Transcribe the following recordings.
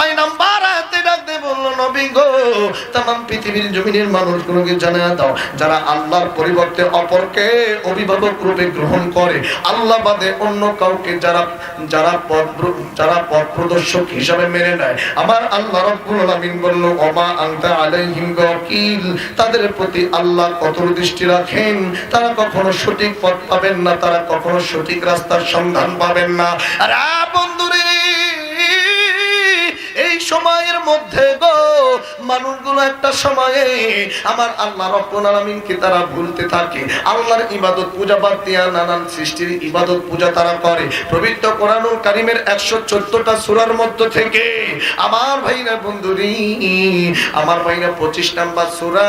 ছয় নাম্বার আয়াতে ডাক দিয়ে বলল, নবী গো তাম পৃথিবীর জমিনের মানুষগুলোকে জানা দাও, যারা আল্লাহর পরিবর্তে অপরকে অভিভাবক রূপে গ্রহণ করে। আল্লাহ বাদে অন্য কাউকে যারা যারা পথ যারা পথ প্রদর্শক হিসাবে মেনে নেয়। আমার আল্লাহ রব্বুল আলামিন বলল, ওমা আনতা আলাইহিম ওয়াকিল তাদের প্রতি আল্লাহ কঠোর দৃষ্টি রাখেন। তারা কখনো সঠিক পথ পাবেন না, তারা কখনো সঠিক রাস্তার সন্ধান পাবেন না। আর বন্ধুরে সময়ের মধ্যে গো। মানুষগুলো একটা সময়ে আমার আল্লাহ আলামিনকে তারা ভুলতে থাকে। আল্লাহর ইবাদত পূজা বাদ দিয়া নানান সৃষ্টির ইবাদত পূজা তারা করে। পবিত্র কোরআনুল কারিমের একশো চোদ্দটা সুরার মধ্য থেকে আমার ভাইরা বন্ধুরি, আমার ভাইরা পঁচিশ নাম্বার সূরা,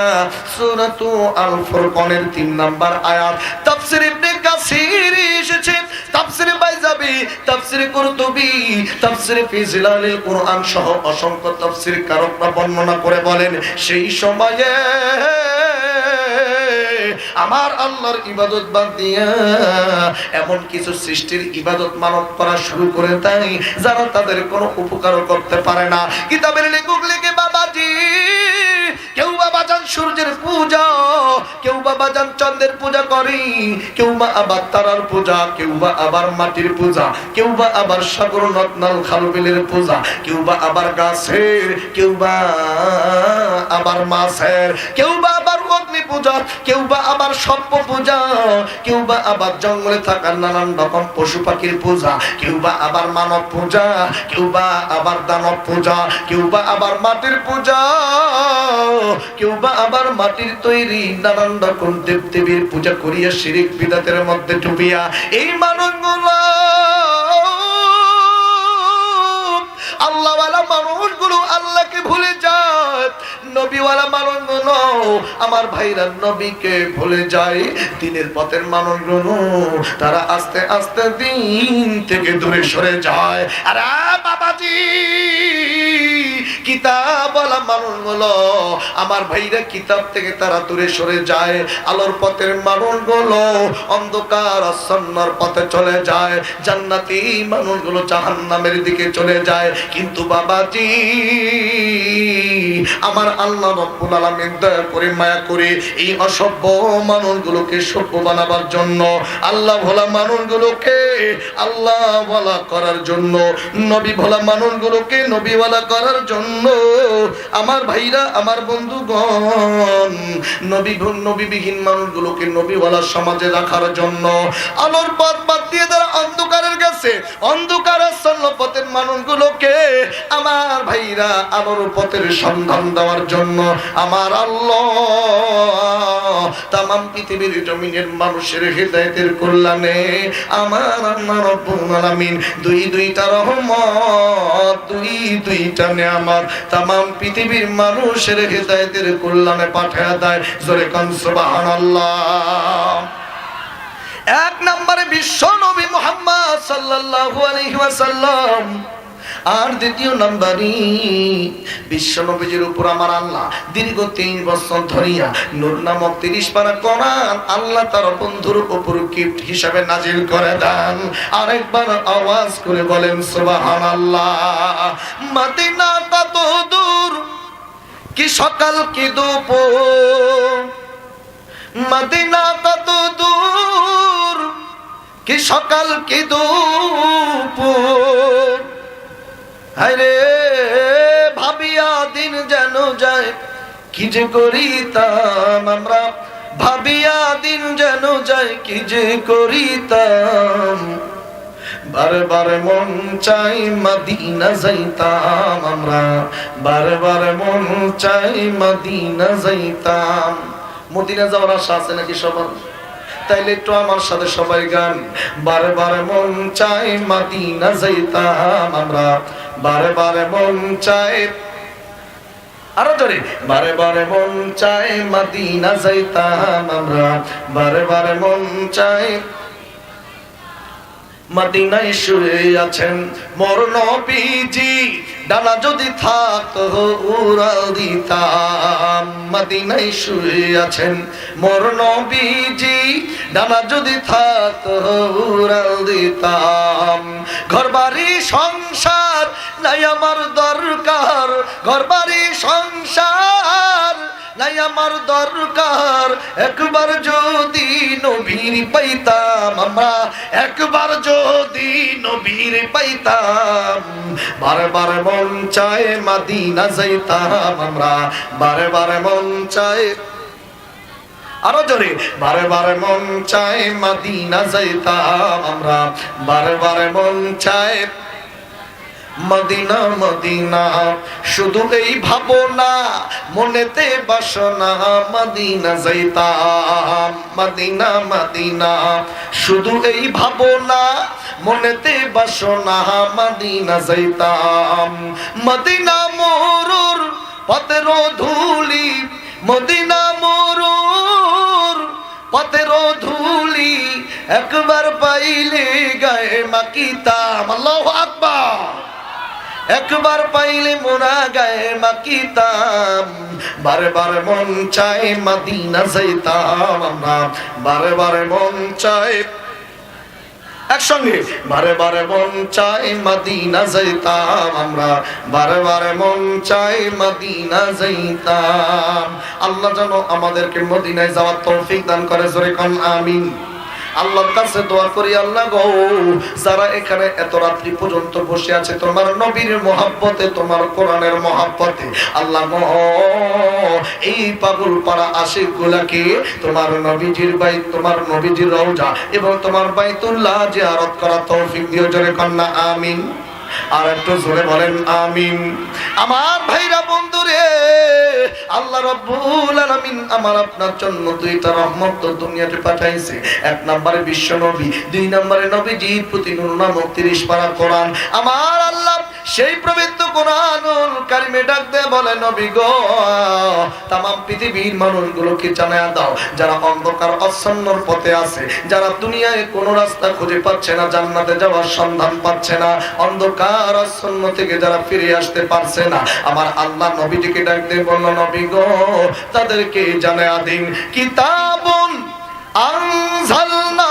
সূরাতু আল ফুরকানের তিন নাম্বার আয়াত। তাফসীর ইবনে কাসির এসেছে। তাফসীর বাইজাবি, তাফসীর কুরতুবি, তাফসীর ফি কুরআন সহ অসংখ্য তফসির কারকরা বর্ণনা করে বলেন, সেই সময়ে আমার আল্লাহর ইবাদত বাদ দিয়া এমন কিছু সৃষ্টির ইবাদত মানব করা শুরু করে তাই যারা তাদের কোনো উপকার করতে পারে না। কিতাবের লেখক লেখে, বাবাজি কেউ বাবা যান সূর্যের পূজা, কেউ বাবা যান চন্দ্রের পূজা করি, কেউ বা আবার তারার পূজা, কেউ বা আবার মাটির পূজা, কেউ বা আবার সাগর নদনাল খালবিলের পূজা, কেউ বা আবার গাছের, কেউ বা আবার মাছের, কেউ বা আবার অগ্নি পূজা কেউ বা আবার সর্প পূজা, কেউ বা আবার জঙ্গলে থাকা নানান রকম পশু পাখির পূজা, কেউ বা আবার মানব পূজা, কেউ বা আবার দানব পূজা, কেউ বা আবার মাটির পূজা, কেউ বা আবার মাটির তৈরি নানান রকম দেব দেবীর পূজা করিয়া শিরিক বিদাতের মধ্যে ডুবিয়া এই মানুষগুলো আল্লাহওয়ালা মানুষগুলো আল্লাহকে ভুলে যায় নবীওয়ালা মানুষগুলো, আমার ভাইরা নবীকে ভুলে যায়। দিনের পথের মানুষগুলো, তারা আস্তে আস্তে দিন থেকে দূরে সরে যায়। আরে বাবাজি কিতাবওয়ালা মানুষগুলো আমার ভাইরা কিতাব থেকে তারা দূরে সরে যায়, আলোর পথের মানুষগুলো অন্ধকার আচ্ছন্নর পথে চলে যায়, জান্নাতি মানুষগুলো জাহান্নামের দিকে চলে যায়, কিন্তু বাবাজি, আমার আল্লাহ রব্বুল আলামিন দয়া করে মায়া করে এই অসভ্য মানুষগুলোকে সভ্য বানাবার জন্য, আল্লাহ ভোলা মানুষগুলোকে আল্লাহ বলা করার জন্য নবী ভোলা মানুষগুলোকে নবীওয়ালা করার জন্য আমার ভাইরা, আমার বন্ধুগণ, নবী নবীবিহীন মানুষগুলোকে নবীওয়ালা সমাজে রাখার জন্য আলোর পথ বাদ দিয়ে তারা অন্ধকারের কাছে, অন্ধকার পথের মানুষগুলোকে আমার ভাইরা আলোর পথের সন্ধান দেওয়ার জন্য আমার আল্লাহ তাম পৃথিবীর জমিনের মানুষের হৃদয়তের কল্যাণে আমার আল্লাহ রব্বুল আলামিন দুই দুইটা রহমত দুই, দুইটা নিয়ামত তামাম পৃথিবীর মানুষের হৃদয়তের কল্যাণে পাঠায় দেয়। জোরে কান, সুবহানাল্লাহ। এক নম্বরে বিশ্ব নবী মোহাম্মদ সাল্লাল্লাহু আলাইহি আর দ্বিতীয় নাম্বারই, বিশ্ব নবীজির উপর আমার আল্লাহ দীর্ঘ তিন বছর ধরিয়া নূর নামক তিরিশ পারা কোরআন আল্লাহ তার বন্ধুর উপর গিফট হিসাবে নাজিল করে দেন। আরেকবার আওয়াজ করে বলেন, সুবহানাল্লাহ। মদিনা কত দূর? কি সকাল, কি দুপুর? মদিনা কত দূর? কি সকাল, কি দুপুর? আরে ভাবিয়া দিন যেন যায়, কি যে করিতাম আমরা? ভাবিয়া দিন যেন যায়, কি যে করিতাম? বারে বারে মন চাই মদিনা যাইতাম আমরা। বারে বারে মন চাই মদিনা যাইতাম। মদিনা যাওয়ার আশা আছে নাকি সবার? তাইলে একটু আমার সাথে সবাই গান। বারে বারে মন চাই মাদিনা যাইতাম আমরা। বারে বারে মন চাই আরও জোরে। বারে বারে মন চাই মাদিনা যাইতাম আমরা। বারে বারে মন চাই মদিনায় শুয়ে আছেন মোর নবীজি। ডানা যদি থাকতো উড়াল দিতাম মদিনায় শুয়ে আছেন মোর নবীজি। ডানা যদি থাকতো উড়াল দিতাম ঘর বাড়ি সংসার নাই আমার দরকার ঘর বাড়ি সংসার নাই আমার দরকার। একবার যদি নবীর পাইতাম আমরা, একবার যদি নবীর পাইতাম, বারবার চায় মাদিনা যাইতাম আমরা। বারে বারে মন চায় আরও জোরে। বারে বারে মন চায় মাদিনা যাইতাম আমরা। বারে বারে মন চায় মদিনা মদিনা, শুধু এই ভাবনা, মনেতে বাসনা, মদিনা যাইতাম, মদিনা মদিনা। শুধু এই ভাবনা, মনেতে বাসনা, মদিনা যাইতাম। মদিনা মোরুর পথের ধুলি মদিনা মোরুর পথের ধুলি একবার পাইলে গায়ে মাকিতাম আল্লাহু আকবার। একবার পাইলে মোরা গায়ে মাকিতাম বারে বারে মন চায় মাদিনা যাইতাম আমরা বারে বারে মন চায় একসঙ্গে। বারে বারে মন চাই মদিনা যাইতাম আমরা। বারে বারে মন চাই মদিনা যাইতাম। আল্লাহ যেন আমাদেরকে মদিনায় যাওয়ার তৌফিক দান করে। জোরে কান, আমিন। আল্লাহর কাছে দোয়া করি, আল্লাহ গো, যারা এখানে এত রাত্রি পর্যন্ত বসে আছে, তোমার নবীর মহাব্বতে, তোমার কোরআনের মহাব্বতে, আল্লাহ গো, এই পাগল পাড়া আশিক গুলাকে তোমার নবীজির বাই, তোমার নবীজির রওজা এবং তোমার বাইতুল্লাহ জিয়ারত করা তৌফিক দিও, জোরে কন্যা, আমিন। আর একটু জোরে বলেন, আমিন। আমার ভাইরা, বন্ধুরে, আল্লাহ রব্বুল আলামিন আমার আপনার জন্য দুইটা রহমত তো দুনিয়াতে পাঠাইছে। এক নম্বরে বিশ্ব নবী, দুই নম্বরে নবীজির প্রতি নূর নামক 30 পারা কোরআন। আমার আল্লাহ সেই প্রবৃত্ত কোরআনুল কারিমে ডাক দে বলে, নবী গো তাম পৃথিবীর মানুষগুলোকে জানায় দাও, যারা অন্ধকার অসন্নর পথে আছে, যারা দুনিয়ায় কোনো রাস্তা খুঁজে পাচ্ছে না, জান্নাতে যাওয়ার সন্ধান পাচ্ছে না, অন্ধকার অসন্ন থেকে যারা ফিরে আসতে পারছে না, আমার আল্লাহ নবীটিকে ডাক দে বলল, নবী গো, তাদেরকে জানায় দিন, কিতাবুন আনজালনা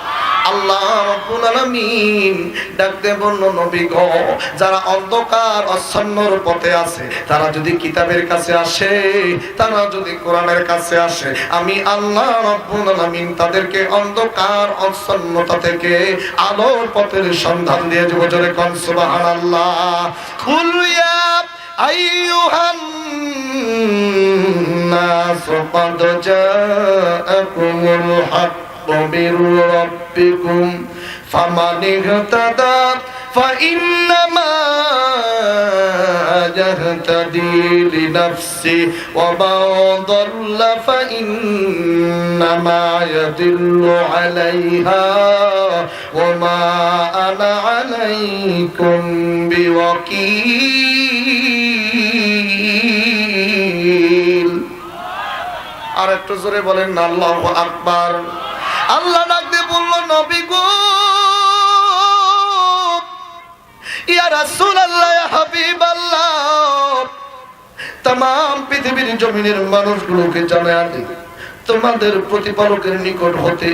আল্লাহ রাব্বুল আলামিন ডাকতে বলল নবী গো যারা অন্ধকার অচ্ছন্নর পথে আছে তারা যদি কিতাবের কাছে আসে তারা যদি কোরআনের কাছে আসে আমি আল্লাহ রাব্বুল আলামিন তাদেরকে অন্ধকার অচ্ছন্নতা থেকে আলোর পথের সন্ধান দিয়ে দেব জোরে কোন সুবহানাল্লাহ কুল ইয়া আইয়ুহান الناس قد جاءكم الحق من ربكم فمن اهتدى فإنما يهتدي لنفسه ومن ضل فإنما يدل عليها وما أنا عليكم بوكيل আর একটু জোরে বলেন না আল্লাহ আকবার আল্লাহ ডাক দিয়ে বলল নবী গো তাম পৃথিবীর জমিনের মানুষগুলোকে জানায় তোমাদের প্রতিপালকের নিকট হতে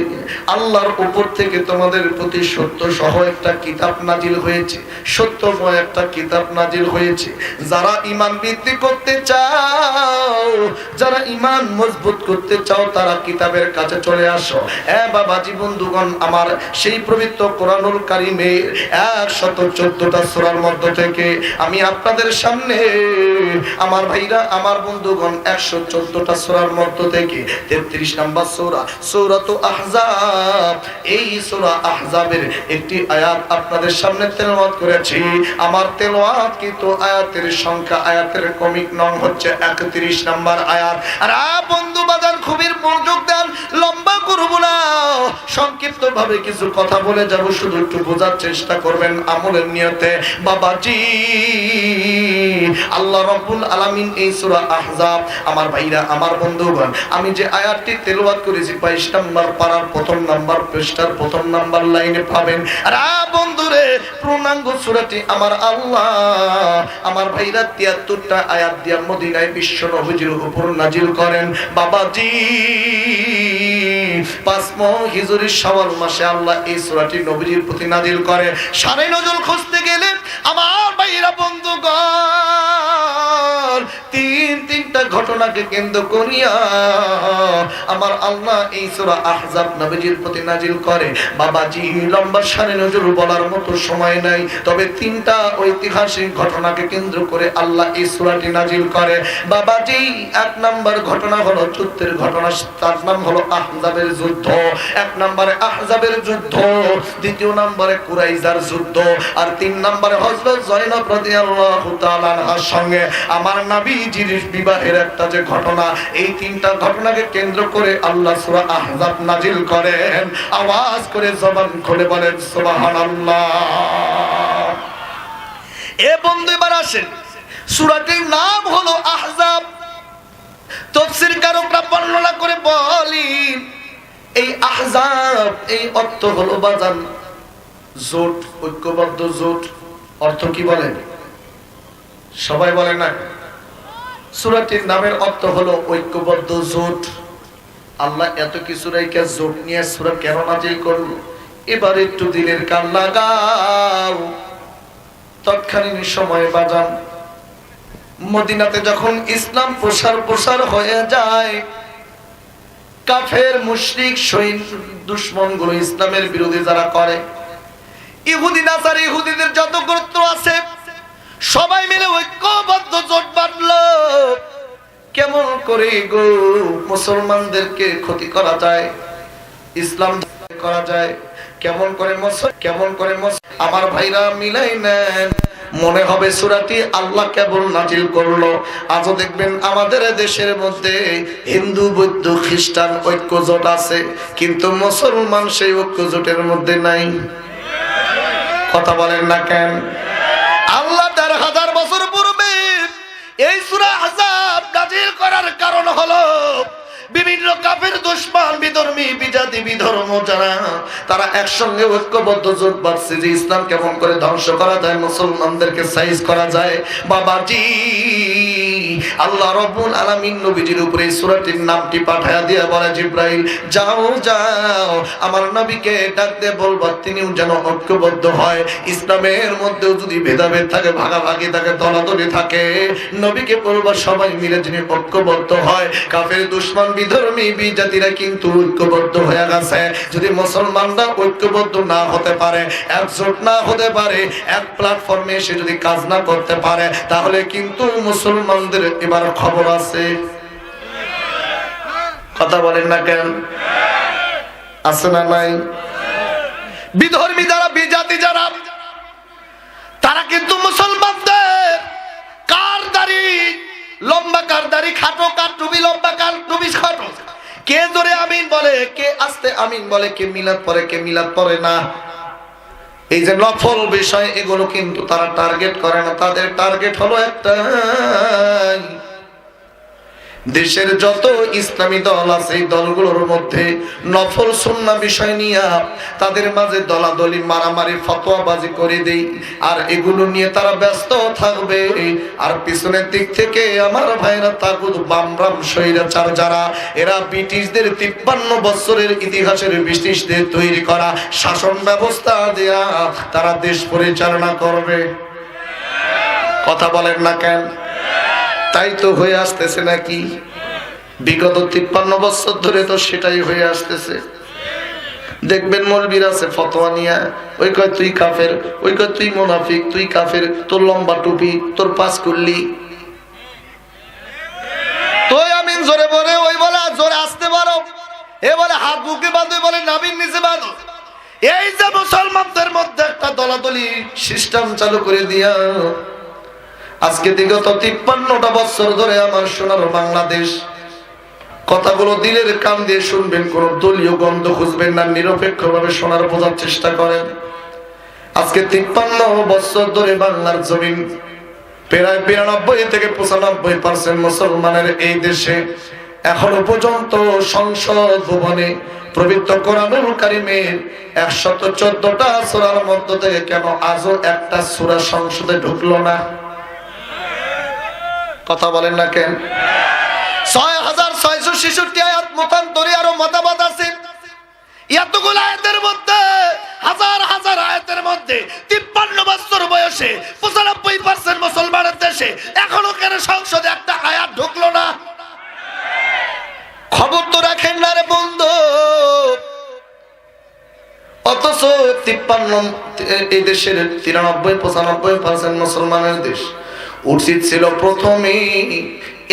আল্লাহর উপর থেকে তোমাদের প্রতি সত্য সহ একটা কিতাব নাজিল হয়েছে। সত্যময় একটা কিতাব নাজিল হয়েছে। যারা ইমান বৃদ্ধি করতে চাও, যারা ইমান মজবুত করতে চাও, তারা কিতাবের কাছে চলে আসো। এ বাবাজি বন্ধুগণ আমার সেই পবিত্র কোরআনুল কারিমের একশত চোদ্দটা সোরার মধ্য থেকে আমি আপনাদের সামনে আমার ভাইরা, আমার বন্ধুগণ একশো চোদ্দটা সোরার মধ্য থেকে বত্রিশ নম্বর সূরা, সূরাতু আহজাব। এই সূরা আহজাবের একটি আয়াত আপনাদের সামনে তেলাওয়াত করেছি। আমার তেলাওয়াত কিন্তু আয়াতের সংখ্যা, আয়াতের কমিক নং হচ্ছে 31 নম্বর আয়াত। আর বন্ধু বাজার, খুবই মনোযোগ দেন, লম্বা করব না। সংক্ষিপ্ত ভাবে কিছু কথা বলে যাব, শুধু একটু বোঝার চেষ্টা করবেন আমলের নিয়তে। বাবাজি, আল্লাহ রাব্বুল আলামিন এই সূরা আহজাব। আমার ভাইরা, আমার বন্ধুগণ, আমি যে আয়াতটি তেলাওয়াত করেছি, বাইশ নাম্বার পাড়ার প্রথম নাম্বার পৃষ্ঠার প্রথম নাম্বার লাইনে পাবেন। বন্ধুরে, পূর্ণাঙ্গ সূরাটি আমার আল্লাহ। আমার ভাইরা 73টা আয়াত দিয়া মদিনায় বিশ্ব নবীজির উপর নাজিল করেন। বাবাজি পাঁচম হিজুরি শাওয়াল মাসে আল্লাহ এই সূরাটি নবীজির প্রতি নাজিল করে। সারে নজর খুঁজতে গেলে আমার ভাইরা বন্ধুগণ তিন তিনটা ঘটনাকে কেন্দ্র করিয়া আমার আল্লাহ এই সূরা আহজাব নবীজির প্রতি নাজিল করে, বাবাজি, লম্বা সারে নজর বলার মতো সময় নাই, তবে তিনটা ঐতিহাসিক ঘটনাকে কেন্দ্র করে আল্লাহ এই সূরাটি নাজিল করে। বাবাজি, এক নাম্বার ঘটনা হলো যুদ্ধের ঘটনা, তার নাম হলো আহজাবের যুদ্ধ। এক নম্বরে আহজাবের যুদ্ধ, দ্বিতীয় নম্বরে কুরাইজার যুদ্ধ, আর তিন নম্বরে হযরত জয়নব রাদিয়াল্লাহু তাআলা আনহার সঙ্গে। আমার নবীজির বিবাহের একটা যে ঘটনা, এই তিনটা ঘটনাকে কেন্দ্র করে আল্লাহ আহজাব নাজিল করেন। আওয়াজ করে জবান খুলে বলেন এ বন্ধু, এবার আসেন। নাম হলো আহজাব। তফসির কারকরা বর্ণনা করে বলি এই আহজাব, এই অর্থ হলো বাজান। জোট, ঐক্যবদ্ধ জোট, অর্থ কি বলেন? সবাই বলে না? সুরাটির নামের অর্থ হলো ঐক্যবদ্ধ জোট। আল্লাহ এত কিছু রেখে জোট নিয়ে সুরা কেন নাজিল করল? এবার একটু দিনের কান লাগাও। তৎকালীন সময়ে বাজান, মদিনাতে যখন ইসলাম প্রসার প্রসার হয়ে যায়, কাফের, মুশরিক শহীদ দুশ্মনগুলো ইসলামের বিরোধী যারা করে, ইহুদি, নাসার ইহুদিদের যত গুরুত্ব আছে সবাই মিলে ঐক্যবদ্ধ জোট বাঁধল। কেমন করে গো মুসলমানদেরকে ক্ষতি করা যায়, ইসলাম করা যায়, কেমন করে কেমন করে আমার ভাইরা মিলাই নেন। মনে হবে সুরাটি আল্লাহ কেবল নাজিল করল। আজও দেখবেন আমাদের দেশের মধ্যে হিন্দু, বৌদ্ধ, খ্রিস্টান ঐক্য জোট আছে, কিন্তু মুসলমান সেই ঐক্য জোটের মধ্যে নাই। কথা বলেন না কেন? এই সুরা আজাব নাজিল করার কারণ হলো বিভিন্ন কাফের দুশ্মান, বিধর্মী, বিজাতি, বিধর্ম যারা, তারা একসঙ্গে ঐক্যবদ্ধ জোট বাড়ছে যে ইসলাম কেমন করে ধ্বংস করা যায়, মুসলমানদেরকে সাইজ করা যায়। বাবাজি। আল্লাহ রব্বুল আলামিন নবীজির উপরে সূরাটির নামটি পাঠায়া দিয়া বলে, জিব্রাইল, যাও যাও। আমার নবীকে ডাক দিয়ে বলবা, তিনিও যেন ঐক্যবদ্ধ হয়। ইসলামের মধ্যেও যদি ভেদাভেদ থাকে, ভাগাভাগি থাকে, দলাদলি থাকে, নবীকে বলবা, সবাই মিলে যিনি ঐক্যবদ্ধ হয়, কাফের, দুশ্মন, বিধর্মী, বিজাতিরা কিন্তু ঐক্যবদ্ধ হয়ে গেছে। যদি মুসলমানরা ঐক্যবদ্ধ না হতে পারে, একজোট না হতে পারে, এক প্ল্যাটফর্মে এসে যদি কাজ না করতে পারে, তাহলে কিন্তু মুসলমানদের এবার খবর আছে। কথা বলেন না কেন? আছে না নাই? বিধর্মী যারা, বিজাতি যারা, তারা কিন্তু মুসলমানদের কার দাড়ি লম্বা কার দাড়ি খাটো কার টুবি লম্বা কার টুবি খাটো। কে জোরে আমিন বলে, কে আস্তে আমিন বলে, কে মিলাদ পরে, কে মিলাদ পরে না। এই যে নফল বিষয় এগুলো কিন্তু তারা টার্গেট করে না। তাদের টার্গেট হলো একটা দেশের যত ইসলামী দল আছে, এই দলগুলোর মধ্যে নফল সুন্না বিষয় নিয়ে তাদের মাঝে দলাদলি, মারামারি, ফতোয়াবাজি করে দেই। আর এগুলো নিয়ে তারা ব্যস্ত থাকবে। আর পিছনের দিক থেকে আমার ভাইরা তাগুদ বামরাম, স্বৈরাচার যারা, এরা ব্রিটিশদের তিপ্পান্ন বছরের ইতিহাসের ব্রিটিশদের তৈরি করা শাসন ব্যবস্থা দেয়া তারা দেশ পরিচালনা করবে। কথা বলেন না কেন? তাই তো হয়ে আসতেছে নাকি? বিগত তিপ্পান্ন বছর ধরে তো সেটাই হয়ে আসতেছে। দেখবেন মলবির আছে ফতোয়া নিয়া, ওই কয়, তুই কাফের। ওই কয়, তুই মোনাফিক, তুই কাফের। তোর লম্বা টুপি, তোর পাস করলি তুই জোরে ওই বলা জোরে আসতে পারো। বলে নিচে এই যে একটা দলাদলি সিস্টেম চালু করে দিয়া আজকে বিগত তিপ্পান্নটা বছর ধরে আমার সোনার বাংলাদেশ। কথাগুলো দিলের কান দিয়ে শুনবেন, কোন দলীয় গন্ধ খুঁজবেন না নিরপেক্ষ ভাবে শোনার বোঝার চেষ্টা করেন। আজকে তিপ্পান্ন বছর ধরে বাংলার জমিন প্রায় বিরানব্বই থেকে পঁচানব্বই পার্সেন্ট মুসলমানের এই দেশে। এখনও পর্যন্ত সংসদ ভবনে পবিত্র কোরআনুল কারিমের একশত চোদ্দটা সুরার মধ্য থেকে কেন আজও একটা সুরা সংসদে ঢুকলো না? কথা বলেন না কেন? ছয় হাজার ছয়শো ছেষট্টি আয়াত মতান্তরে আরও মতামত আছে। এতগুলো আয়াতের মধ্যে, হাজার হাজার আয়াতের মধ্যে তিপ্পান্ন বছর বয়সে পঁচানব্বই পার্সেন্ট মুসলমানের দেশে এখনও কেন সংসদে একটা আয়াত ঢুকলো না? খবর তো রাখেন না রে বন্ধু। অথচ তিপ্পান্ন এই দেশের তিরানব্বই, পঁচানব্বই পার্সেন্ট মুসলমানের দেশ উচিত ছিল প্রথমেই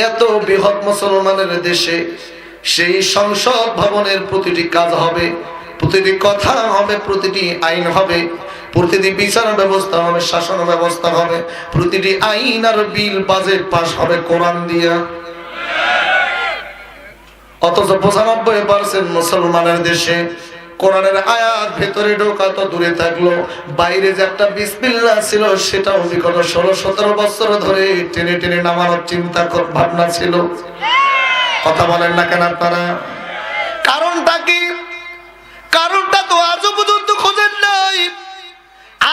এত বৃহৎ মুসলমানের দেশে সেই সংসদ ভবনের প্রতিটি কাজ হবে, প্রতিটি কথা হবে, প্রতিটি আইন হবে, প্রতিটি বিচার ব্যবস্থা হবে, শাসন ব্যবস্থা হবে, প্রতিটি আইন আর বিল বাজেট পাস হবে কোরআন দিয়া। অথচ পঁচানব্বই পার্সেন্ট মুসলমানের দেশে কোরআনের আয়াত ভেতরে ঢোকা তো দূরে থাকল। বাইরে যে একটা বিসমিল্লা ছিল সেটাও বিগত ষোলো, সতেরো বছর ধরে টেনে টেনে নামানোর চিন্তা ভাবনা ছিল। কথা বলেন না কেন আপনারা? কারণটা কি? কারণটা তো আজও পর্যন্ত খোঁজেন নাই।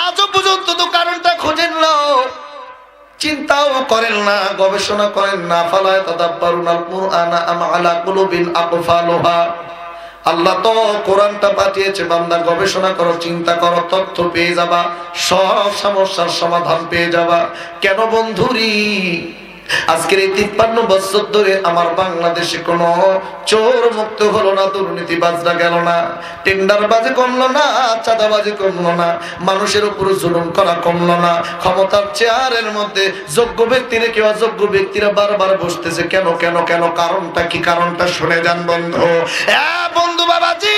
আজও পর্যন্ত তো কারণটা খোঁজেন না। চিন্তাও করেন না, গবেষণা করেন না। ফালায় তাদাব্বারুন আল কুরআনা আম আলা কুলুবিন আকফালুহা। আল্লাহ তো কোরআনটা পাঠিয়েছে, বান্দা গবেষণা করো, চিন্তা করো, তথ্য পেয়ে যাবা, সব সমস্যার সমাধান পেয়ে যাবা। কেন বন্ধুরি? আজকের এই তিপ্পান্ন বছর ধরে আমার বাংলাদেশে কোনো চোর মুক্ত হলো না দুর্নীতি বাজনা গেল না টেন্ডার বাজে কমলো না, চাঁদাবাজি কমলো না, মানুষের উপর জুলুম করা কমলো না, ক্ষমতার চেয়ারের মধ্যে যোগ্য ব্যক্তিরা কেউ অযোগ্য ব্যক্তিরা বারবার বসতেছে, কেন কেন কেন, কারণটা কি, কারণটা শুনে যান বন্ধু। বন্ধু বাবাজি!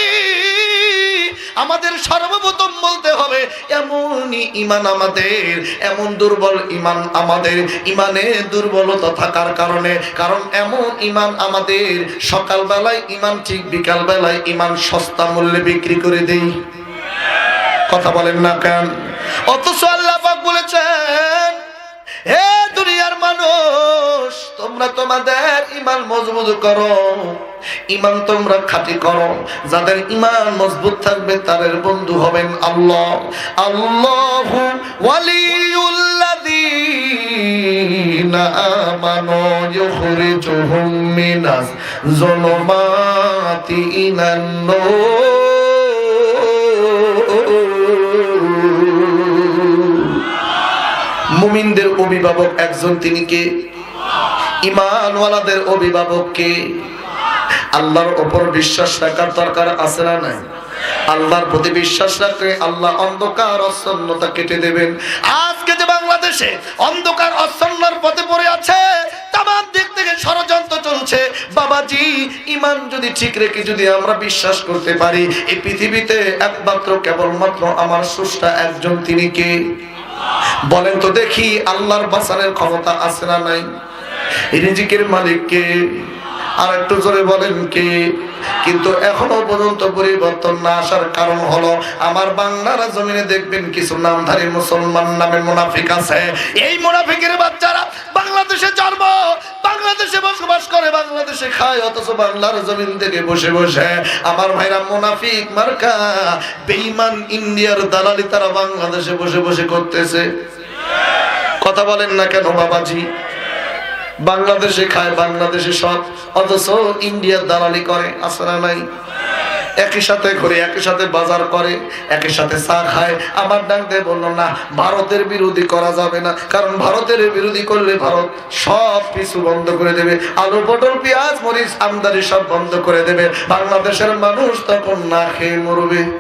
আমাদের সর্বপ্রথম বলতে হবে, এমনই ইমান আমাদের, এমন দুর্বল ইমান আমাদের ইমানে দুর্বলতা থাকার কারণে, কারণ এমন ইমান আমাদের, সকালবেলায় ইমান ঠিক, বিকালবেলায় ইমান সস্তা মূল্যে বিক্রি করে দেই। কথা বলেন না কেন? অথচ আল্লাহ বলেছেন হে দুনিয়ার মানুষ, তোমরা তোমাদের ইমান মজবুত করো। ইমান তোমরা খাঁটি করো। যাদের ইমান মজবুত থাকবে, তাদের বন্ধু হবেন আল্লাহ। আল্লাহু ওয়ালিউল্লাযীনা আমানু ইখরিজুহুম মিনাজ যুলুমাতি ইলান নূর মুমিনদের অভিভাবক একজন তিনি কে? ইমানওয়ালাদের অভিভাবক কে? আল্লাহর ওপর বিশ্বাস রাখার দরকার আছে না নাই? আল্লাহর প্রতি বিশ্বাস রাখলে আল্লাহ অন্ধকার অচ্ছন্নতা কেটে দেবেন। আজকে যে বাংলাদেশে অন্ধকার অচ্ছন্নর পথে পড়ে আছে তাম দিক থেকে ষড়যন্ত্র চলছে। বাবাজি, ইমান যদি ঠিক রেখে যদি আমরা বিশ্বাস করতে পারি, এই পৃথিবীতে একমাত্র কেবলমাত্র আমার সুষ্টা একজন তিনি কে? বলেন তো দেখি আল্লাহর বাসানের ক্ষমতা আছে না নাই? রিজিকের মালিক কে আর একটু জোরে বলেন কি? কিন্তু এখনও পর্যন্ত পরিবর্তন না আসার কারণ হলো আমার বাংলার জমিনে দেখবেন কিছু নামধারী মুসলমান নামে মুনাফিক আছে। এই মুনাফিকের বাচ্চারা বাংলাদেশে জন্ম, বাংলাদেশে বসবাস করে, বাংলাদেশে খায়, অথচ বাংলার জমিন থেকে বসে বসে আমার ভাইরা মুনাফিক মার্কা, বেঈমান ইন্ডিয়ার দালালি তারা বাংলাদেশে বসে বসে করতেছে। কথা বলেন না কেন বাবাজি? বাংলাদেশে খায়, বাংলাদেশে সব। অথচ ইন্ডিয়ার দালালি করে আসরা নাই? একই সাথে ঘুরে, একই সাথে বাজার করে, একই সাথে চা খায়। আমার ডাক দিয়ে বলল, না, ভারতের বিরোধী করা যাবে না। কারণ ভারতের বিরোধী করলে ভারত সব কিছু বন্ধ করে দেবে। আলু, পটল, পেঁয়াজ, মরিচ, আমদানি সব বন্ধ করে দেবে। বাংলাদেশের মানুষ তখন না খেয়ে মরবে।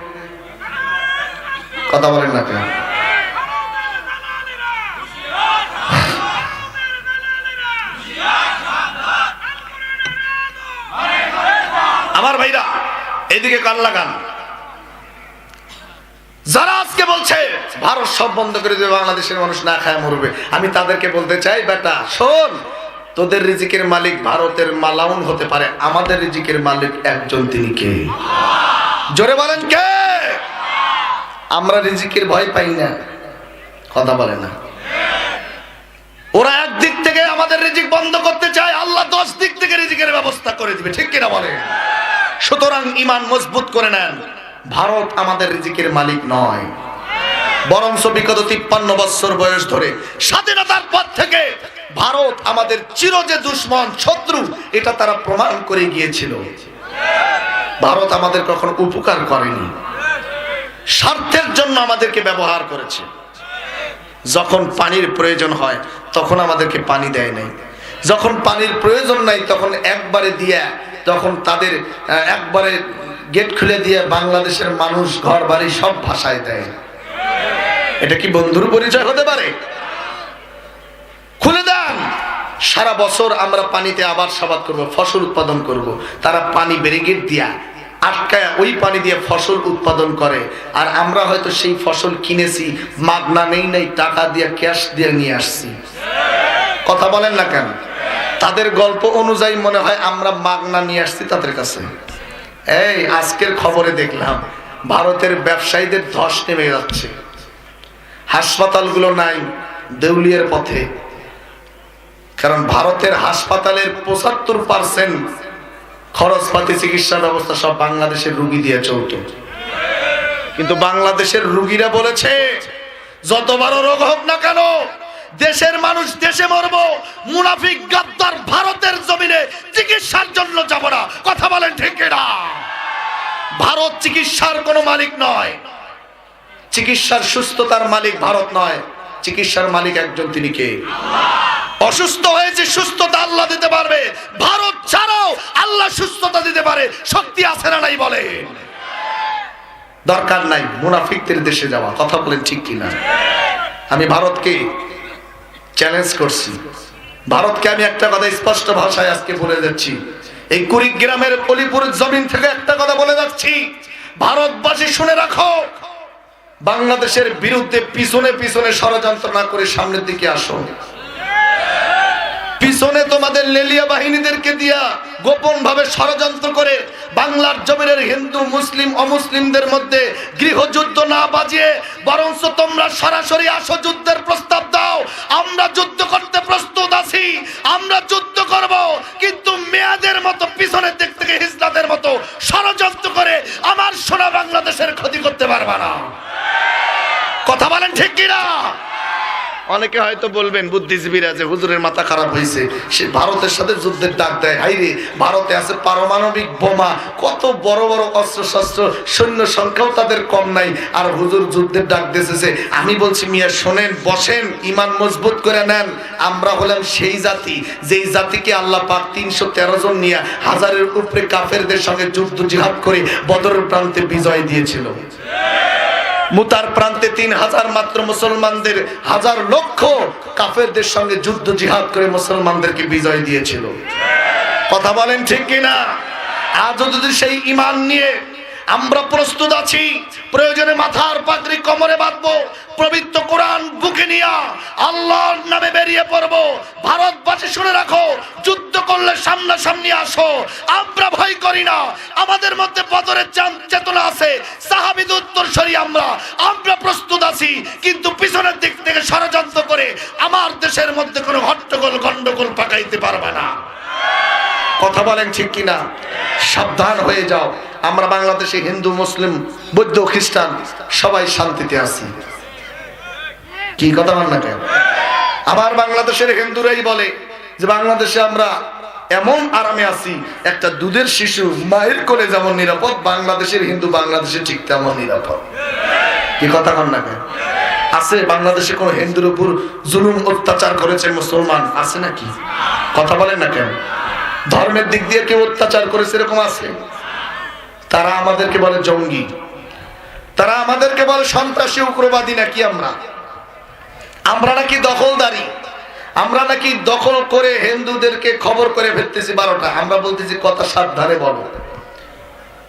কথা বলেন না কেন? আমার ভাইরা, এদিকে কান লাগান। যারা আজকে বলছে, ভারত সব বন্ধ করে দেবে, বাংলাদেশের মানুষ না খায়, মরবে। আমি তাদেরকে বলতে চাই, বেটা, শোন, তোদের রিজিকের মালিক ভারতের মালাউন হতে পারে। আমাদের রিজিকের মালিক একজন তিনি কে? জোরে বলেন কে? আমরা রিজিকের ভয় পাই না। কথা বলে না। ওরা একদিক থেকে আমাদের রিজিক বন্ধ করতে চায়, আল্লাহ দশ দিক থেকে রিজিকের ব্যবস্থা করে দিবে, ঠিক কিনা বলে সুতরাং ইমান মজবুত করে নেন। ভারত আমাদের রিজিকের মালিক নয়। বরঞ্চ বিগত তিপ্পান্ন বছর বয়স ধরে স্বাধীনতার পর থেকে ভারত আমাদের চির যে দুশ্মন শত্রু, এটা তারা প্রমাণ করে গিয়েছিল। ভারত আমাদের কখনো উপকার করেনি। স্বার্থের জন্য আমাদেরকে ব্যবহার করেছে। যখন পানির প্রয়োজন হয়, তখন আমাদেরকে পানি দেয় নাই। যখন পানির প্রয়োজন নাই তখন একবারে দিয়া, তখন তাদের একবারে গেট খুলে দিয়ে বাংলাদেশের মানুষ ঘর, বাড়ি সব ভাষায় দেয়। এটা কি বন্ধুর পরিচয় হতে পারে? খুলে দেন। সারা বছর আমরা পানিতে আবার সাবাদ করব, ফসল উৎপাদন করব। তারা পানি ব্যারিকেড দিয়া আটকায় ওই পানি দিয়ে ফসল উৎপাদন করে। আর আমরা হয়তো সেই ফসল কিনেছি, মাগনা নেই নাই, টাকা দিয়ে, ক্যাশ দিয়ে নিয়ে আসছি। কথা বলেন না কেন? তাদের গল্প অনুযায়ী মনে হয় আমরা মাগনা নিয়ে আসছি তাদের কাছে। এই, আজকের খবরে দেখলাম, ভারতের ব্যবসায়ীদের ধস নেমে যাচ্ছে। হাসপাতালগুলো নাই, দেউলিয়ার পথে। কারণ ভারতের হাসপাতালের পঁচাত্তর পার্সেন্ট খরচপাতি চিকিৎসা ব্যবস্থা সব বাংলাদেশের রুগী দিয়ে চলত। কিন্তু বাংলাদেশের রুগীরা বলেছে যত বড় রোগ হোক না কেন দেশের মানুষ দেশে মরবো, মুনাফিক গাদ্দার ভারতের জমিনে চিকিৎসার জন্য যাব না। কথা বলেন ঠিক না ভারত চিকিৎসার কোনো মালিক নয়। চিকিৎসার সুস্থতার মালিক ভারত নয়। চিকিৎসার মালিক একজন তিনি কে? অসুস্থ হয়েছে, সুস্থতা আল্লাহ দিতে পারবে। ভারত ছাড়াও আল্লাহ সুস্থতা দিতে পারে। শক্তি আছে না নাই বলে? দরকার নাই মুনাফিকদের দেশে যাওয়া। কথা বলেন ঠিক কিনা? আমি ভারতকে চ্যালেঞ্জ করছি। ভারতকে আমি একটা কথা স্পষ্ট ভাষায় আজকে বলে যাচ্ছি এই কুড়িগ্রামের কলিপুর জমিন থেকে একটা কথা বলে যাচ্ছি। ভারতবাসী শুনে রাখো। বাংলাদেশের বিরুদ্ধে পিছনে পিছনে ষড়যন্ত্র না করে সামনের দিকে আসো। পিছনে তোমাদের লেলিয়া বাহিনীদেরকে দিয়া গোপন ভাবে ষড়যন্ত্র করে বাংলার জমিনের হিন্দু, মুসলিম, অমুসলিমদের মধ্যে গৃহযুদ্ধ না বাজিয়ে বরঞ্চ তোমরা সরাসরি আসো যুদ্ধের প্রস্তাব দাও। আমরা যুদ্ধ করতে প্রস্তুত আছি, আমরা যুদ্ধ করব। কিন্তু মেয়াদের মতো পিছনের দিক থেকে হিজলাদের মতো ষড়যন্ত্র করে আমার সোনা বাংলাদেশের ক্ষতি করতে পারবা না। কথা বলেন ঠিক কিনা? অনেকে হয়তো বলবেন, বুদ্ধিজীবীরা যে হুজুরের মাথা খারাপ হয়েছে, সে ভারতের সাথে যুদ্ধের ডাক দেয়। হাইরে, ভারতে আছে পারমাণবিক বোমা, কত বড় বড় অস্ত্র শস্ত্র সৈন্য সংখ্যাও তাদের কম নাই। আর হুজুর যুদ্ধের ডাক দিয়েছে আমি বলছি, মিয়া, শোনেন, বসেন, ইমান মজবুত করে নেন। আমরা হলাম সেই জাতি, যেই জাতিকে আল্লাহ পাক তিনশো তেরো জন নিয়ে হাজারের উপরে কাফেরদের সঙ্গে যুদ্ধ জিহাদ করে বদরের প্রান্তে বিজয় দিয়েছিল। মুতার প্রান্তে তিন হাজার মাত্র মুসলমানদের হাজার লক্ষ কাফেরদের সঙ্গে যুদ্ধ জিহাদ করে মুসলমানদেরকে বিজয় দিয়েছিল। কথা বলেন ঠিক কিনা? আজও যদি সেই ইমান নিয়ে আমরা প্রস্তুত আছি। প্রয়োজনে মাথার পাগড়ি কোমরে বাঁধবো। পবিত্র কোরআন বুকে নিয়া আল্লাহর নামে বেরিয়ে পড়ব। ভারতবাসী শুনে রাখো, যুদ্ধ করলে সামনাসামনি আসো। আমরা ভয় করি না। আমাদের মধ্যে বদরের চেতনা আছে। সাহাবিদ উত্তর সরি আমরা। আমরা প্রস্তুত আছি। কিন্তু পিছনের দিক থেকে ষড়যন্ত্র করে আমার দেশের মধ্যে কোনো হট্টগোল, গন্ডগোল পাকাইতে পারবে না। কথা বলেন ঠিক কিনা? সাবধান হয়ে যাও। আমরা বাংলাদেশে হিন্দু, মুসলিম, বৌদ্ধ, খ্রিস্টান, সবাই শান্তিতে আছি। কি কথা বল না কেন? আবার বাংলাদেশের হিন্দুরাই বলে যে বাংলাদেশে আমরা এমন আরামে আছি, একটা দুধের শিশু মায়ের কোলে যেমন নিরাপদ, বাংলাদেশের হিন্দু বাংলাদেশে ঠিক তেমন নিরাপদ। কি কথা কন না কেন? আছে, বাংলাদেশে কোন হিন্দুর উপর জুলুম অত্যাচার করেছে মুসলমান, আছে নাকি? কথা বলেন না কেন? ধর্মের দিক দিয়ে কেউ অত্যাচার করে সেরকম আছে? তারা আমাদেরকে বলে জঙ্গি। তারা আমাদেরকে বলে সন্ত্রাসী, উগ্রবাদী নাকি আমরা? আমরা নাকি দখলদারি। আমরা নাকি দখল করে হিন্দুদেরকে খবর করে ফেলতেছি বারোটা। আমরা বলতেছি, কথা সাবধানে বলো।